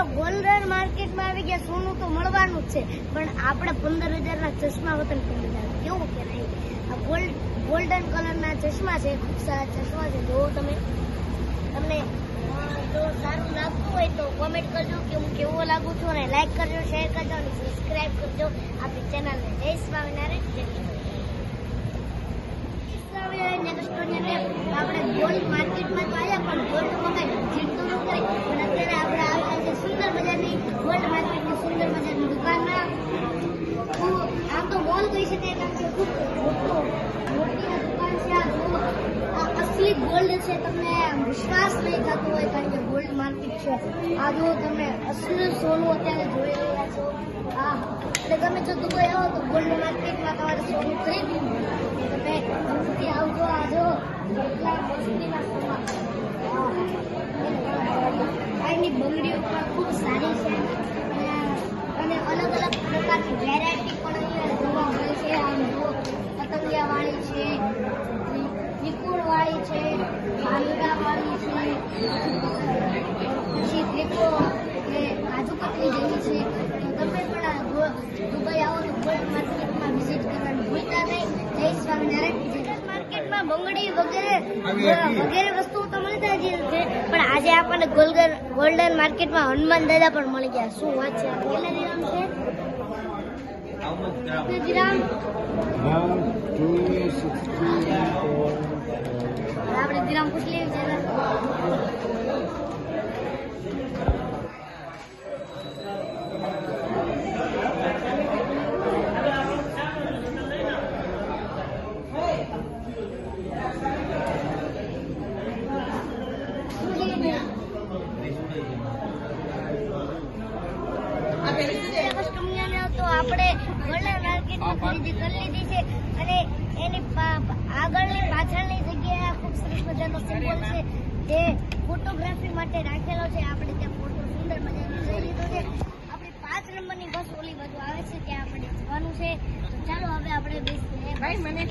મિત્રો ગોલ્ડન માર્કેટમાં આવી ગયા સોનું તો મળવાનું જ છે. પણ આપણે પંદર હજારના ચશ્મા વતન પંદર હજાર કેવું કે નહીં? આ ગોલ્ડ ગોલ્ડન કલરના ચશ્મા છે. ખૂબ સારા ચશ્મા છે. જો તમે. તમને જો સારું લાગતું હોય તો કોમેન્ટ કરજો કે હું કેવો લાગુ છું અને લાઈક કરજો શેર કરજો અને સબસ્ક્રાઈબ કરજો આપણી ચેનલને જય સ્વામિનારાયણ. જય સ્વામિનારાયણ જય કૃષ્ણ આપણે ગોલ્ડ માર્કેટમાં તો આવ્યા પણ ગોલ્ડ મગાઈ જીતતું ન કરે પણ અત્યારે આપણે આવ્યા છે સુંદર મજાની ગોલ્ડ માર્કેટની સુંદર મજાની દુકાનમાં ખૂબ આમ તો મોલ કહી શકાય કારણ કે ખૂબ મોટો મોટી આ દુકાન છે જુઓ અસલી ગોલ્ડ છે, તમને વિશ્વાસ નહીં થતો હોય કારણ કે ગોલ્ડ માર્કેટ છે. આ જો તમે અસલી સોનું અત્યારે જોઈ છો હા એટલે તમે જો દુબઈ આવો તો ગોલ્ડ માર્કેટમાં તમારે સોનું ખરીદવું તમે જરૂરથી આવજો આ જો. આની બંગડીઓ પણ ખૂબ સારી છે. અને અલગ અલગ પ્રકારની વેરાયટી પણ અહીંયા જોવા મળે છે આમ જુઓ વાળી છે ત્રિકોણ વાળી છે ભાંગડા વાળી છે પછી ત્રિકો એ કાજુ કતરી જેવી છે. તમે પણ દુબઈ આવો તો ગોલ્ડ માર્કેટમાં વિઝિટ કરવાનું ભૂલતા નહીં. જય સ્વામિનારાયણ. માર્કેટમાં બંગડી વગેરે વગેરે વસ્તુઓ તો મળતા જ છે. પણ આજે આપણને ગોલ્ડન ગોલ્ડન માર્કેટમાં હનુમાન દાદા પણ મળી ગયા. શું વાત છે? કેટલા દિરામ છે? કેટલા દિરામ One, two, sixteen, four, આપણે દિરામ પૂછ લેવી છે કસ્ટમરને તો આપણે ગોલ્ડન માર્કેટમાં ખરીદી કરી લીધી છે, અને એની આગળની પાછળની જગ્યાએ ખૂબ સરસ મજાનો સિમ્બોલ છે, જે ફોટોગ્રાફી માટે રાખેલો છે. આપણે ત્યાં ફોટો સુંદર મજાનો લઈ લીધો છે. આપણી પાંચ નંબરની બસ ઓલી બાજુ આવે છે, ત્યાં આપણે જવાનું છે. તો ચાલો હવે આપણે બેસીએ. ભાઈ, મને